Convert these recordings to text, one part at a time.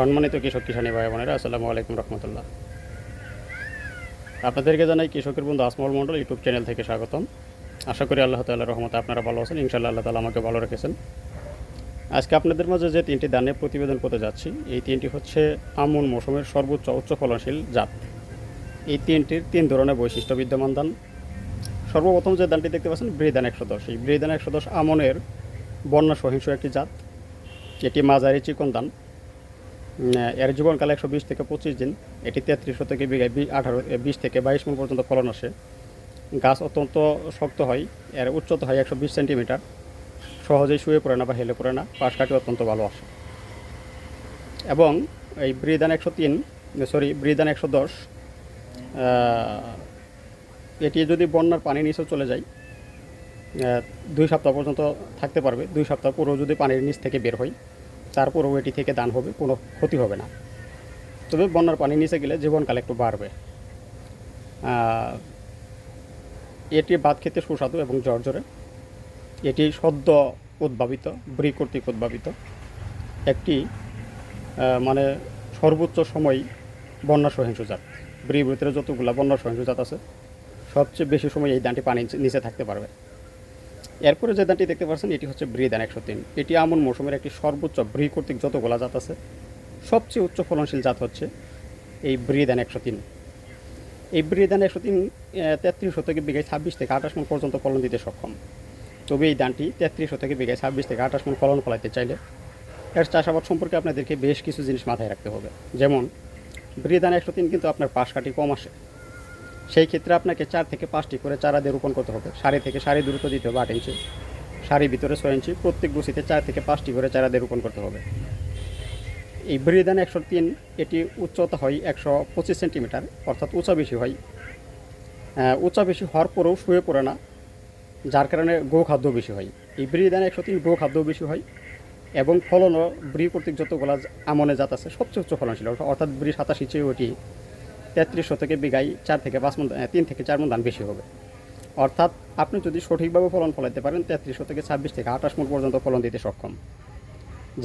সম্মানিত কৃষক কিষানী ভাই বোনেরা, আসসালামু আলাইকুম রহমতুল্লাহ। আপনাদেরকে জানাই কৃষকের বন্ধু আসমল মণ্ডল ইউটিউব চ্যানেল থেকে স্বাগতম। আশা করি আল্লাহ তাল্লাহ রহমতে আপনারা ভালো আছেন ইনশাল্লাহ আল্লাহ তালা আমাকে ভালো রেখেছেন। আজকে আপনাদের মাঝে যে তিনটি দানের প্রতিবেদন করতে যাচ্ছি, এই তিনটি হচ্ছে আমন মৌসুমের সর্বোচ্চ উচ্চ ফলনশীল জাত। এই তিনটির তিন ধরনের বৈশিষ্ট্য বিদ্যমান দান সর্বপ্রথম যে দানটি দেখতে পাচ্ছেন ব্রিদান একশো দশ এই ব্রিদান একশো দশ আমনের বন্যা সহিংস একটি জাত। এটি মাঝারি চিকন দান এর জীবনকাল একশো বিশ থেকে পঁচিশ দিন। এটি তেত্রিশশো থেকে বিঘায় বি আঠারো বিশ থেকে বাইশ মন পর্যন্ত ফলন আসে। গাছ অত্যন্ত শক্ত হয়, এর উচ্চতা হয় একশো বিশ সেন্টিমিটার। সহজেই শুয়ে পড়ে না বা হেলে পড়ে না, পাশ কাটি অত্যন্ত ভালো আসে। এবং এই ব্রিদান একশো তিন, সরি ব্রিদান একশো দশ এটি যদি বন্যার পানি নিচে চলে যায় দুই সপ্তাহ পর্যন্ত থাকতে পারবে। দুই সপ্তাহ পুরো যদি পানির নিচ থেকে বের হয় তারপরেও এটি থেকে দান হবে, কোনো ক্ষতি হবে না। তবে বন্যার পানি নিচে গেলে জীবনকাল একটু বাড়বে। এটি ভাত খেতে সুস্বাদু এবং জর্জরে। এটি সদ্য উদ্ভাবিত, ব্রি কর্তৃক উদ্ভাবিত। একটি মানে সর্বোচ্চ সময় বন্যা সহিংস জাত ব্রির ভিতরে যতগুলো বন্যা সহিংস জাত আছে, সবচেয়ে বেশি সময় এই দানটি পানি নিচে থাকতে পারবে। এরপরে যে দানটি দেখতে পাচ্ছেন, এটি হচ্ছে ব্রি দান একশো তিন এটি আমন মৌসুমের একটি সর্বোচ্চ ব্রি কর্তৃক যত যতগুলা জাত আছে, সবচেয়ে উচ্চ ফলনশীল জাত হচ্ছে এই ব্রি দান একশো তিন এই ব্রি দান একশো তিন তেত্রিশ শতকে বিঘায় ছাব্বিশ থেকে আঠাশ মন পর্যন্ত ফলন দিতে সক্ষম। তবে এই দানটি তেত্রিশ শতকে বিঘায় ছাব্বিশ থেকে আঠাশ মন ফলন ফলাইতে চাইলে এর চাষাবাদ সম্পর্কে আপনাদেরকে বেশ কিছু জিনিস মাথায় রাখতে হবে। যেমন ব্রিদান একশো তিন কিন্তু আপনার পাশ কাটি কম আসে। সেই ক্ষেত্রে আপনাকে চার থেকে পাঁচটি করে চারা দিয়ে রোপণ করতে হবে। সারি থেকে সারি দূরত্ব দিতে হবে আট ইঞ্চি। সারির ভিতরে ছয় ইঞ্চি, প্রত্যেক গুছিতে চার থেকে পাঁচটি করে চারা দিয়ে রোপণ করতে হবে। এই ব্রিদান একশো তিন, এটি উচ্চতা হয় একশো পঁচিশ সেন্টিমিটার, অর্থাৎ উঁচা বেশি হয়। উঁচা বেশি হওয়ার পরেও শুয়ে পড়ে না, যার কারণে গো খাদ্য বেশি হয়। এই ব্রিদান একশো তিন গো খাদ্য বেশি হয় এবং ফলনও ব্রি কর্তৃক যতগুলো আমনে জাত আছে, সবচেয়ে উচ্চ ফলনশীল, অর্থাৎ ব্রি সাতাশি চেয়ে ওটি তেত্রিশশো থেকে বিঘাই চার থেকে পাঁচ মন তিন থেকে চার মন ধান বেশি হবে। অর্থাৎ আপনি যদি সঠিকভাবে ফলন ফলাইতে পারেন তেত্রিশশো থেকে ছাব্বিশ থেকে আঠাশ মন পর্যন্ত ফলন দিতে সক্ষম।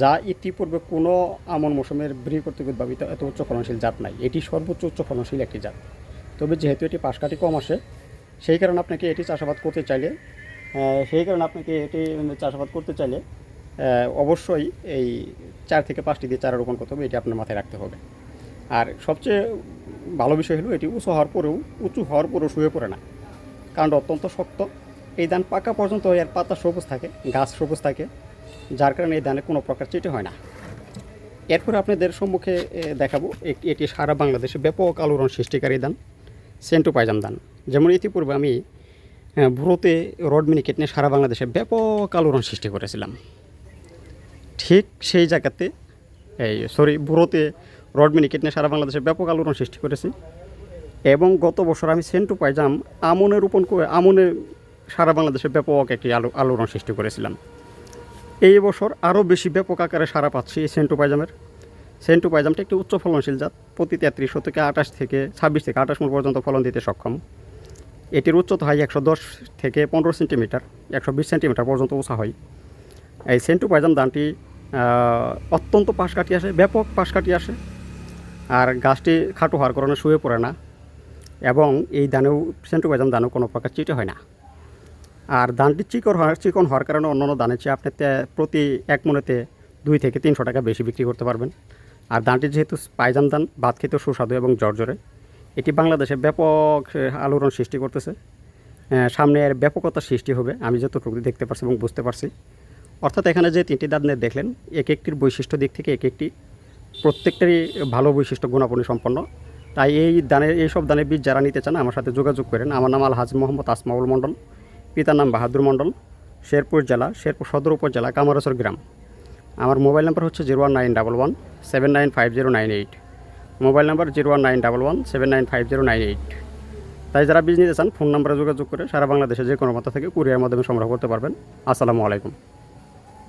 যা ইতিপূর্বে কোনো আমন মৌসুমের বৃহ কর্তৃক উদ্ভাবিত এত উচ্চ ফলনশীল জাত নাই। এটি সর্বোচ্চ উচ্চ ফলনশীল একটি জাত। তবে যেহেতু এটি পাশকাঠি কম আসে, সেই কারণে আপনাকে এটি চাষাবাদ করতে চাইলে সেই কারণে আপনাকে এটি চাষাবাদ করতে চাইলে অবশ্যই এই চার থেকে পাঁচটি দিয়ে চারা রোপণ করতে হবে, এটি আপনার মাথায় রাখতে হবে। আর সবচেয়ে ভালো বিষয় হলো এটি উঁচু হওয়ার পরেও, উঁচু হওয়ার পরেও শুয়ে পড়ে না। কারণ অত্যন্ত শক্ত। এই ধান পাকা পর্যন্ত এর পাতা সবুজ থাকে, গাছ সবুজ থাকে, যার কারণে এই ধানে কোনো প্রকার চিটে হয় না। এরপরে আপনাদের সম্মুখে দেখাবো এটি- সারা বাংলাদেশে ব্যাপক আলোড়ন সৃষ্টিকারী ধান সেন্টু পাইজাম ধান। যেমন ইতিপূর্বে আমি ভুরোতে রড মিনিকেট নিয়ে সারা বাংলাদেশে ব্যাপক আলোড়ন সৃষ্টি করেছিলাম। ঠিক সেই জায়গাতে, এই, সরি বুড়োতে রড মিনিকেট সারা বাংলাদেশে ব্যাপক আলোড়ন সৃষ্টি করেছি। এবং গত বছর আমি সেন্টু পাইজাম আমনে রোপণ করে আমনে সারা বাংলাদেশে ব্যাপক একটি আলো আলোড়ন সৃষ্টি করেছিলাম। এই বছর আরও বেশি ব্যাপক আকারে সারা পাচ্ছি এই সেন্টু পাইজামের। সেন্টু পাইজামটা একটি উচ্চ ফলনশীল জাত প্রতি তেত্রিশশো থেকে আঠাশ থেকে ছাব্বিশ থেকে আঠাশ মন পর্যন্ত ফলন দিতে সক্ষম। এটির উচ্চতা হয় একশো দশ থেকে পনেরো সেন্টিমিটার একশো বিশ সেন্টিমিটার পর্যন্ত উঁচা হয়। এই সেন্টু পাইজাম আহ, অত্যন্ত পাশ কাটি আসে ব্যাপক পাশ কাটি আসে। আর গাছটি খাটো হওয়ার কারণে শুয়ে পড়ে না এবং এই দানেও সেন্টু পাইজাম ধানেও কোনো প্রকার চিটে হয় না। আর ধানটি চিকন হওয়ার চিকন হওয়ার কারণে অন্যান্য ধানের চেয়ে আপনি প্রতি এক মনেতে দুই থেকে তিনশো টাকা বেশি বিক্রি করতে পারবেন। আর দানটি যেহেতু পাইজাম দান, ভাত খেতে সুস্বাদু এবং জর্জরে, এটি বাংলাদেশে ব্যাপক আলোড়ন সৃষ্টি করতেছে। সামনে এর ব্যাপকতা সৃষ্টি হবে, আমি যতটুকু দেখতে পারছি এবং বুঝতে পারছি। অর্থাৎ এখানে যে তিনটি দাঁত দেখলেন এক একটির বৈশিষ্ট্য দিক থেকে এক একটি প্রত্যেকটারই ভালো বৈশিষ্ট্য গুণাগুণি সম্পন্ন। তাই এই দানের, এই সব দানের বীজ যারা নিতে চান, আমার সাথে যোগাযোগ করেন। আমার নাম আলহাজ মোহাম্মদ আসমাউল মণ্ডল। পিতার নাম বাহাদুর মণ্ডল। শেরপুর জেলা, শেরপুর সদর উপজেলা, কামারসর গ্রাম। আমার মোবাইল নাম্বার হচ্ছে zero one nine double one seven nine five zero nine eight. Mobile number zero one nine double one seven nine five zero nine eight. তাই যারা বীজ নিতে চান, ফোন নাম্বারে যোগাযোগ করে সারা বাংলাদেশে যে কোনো মাথা থেকে কুরিয়ার মাধ্যমে সংগ্রহ করতে পারবেন। আসসালামু আলাইকুম।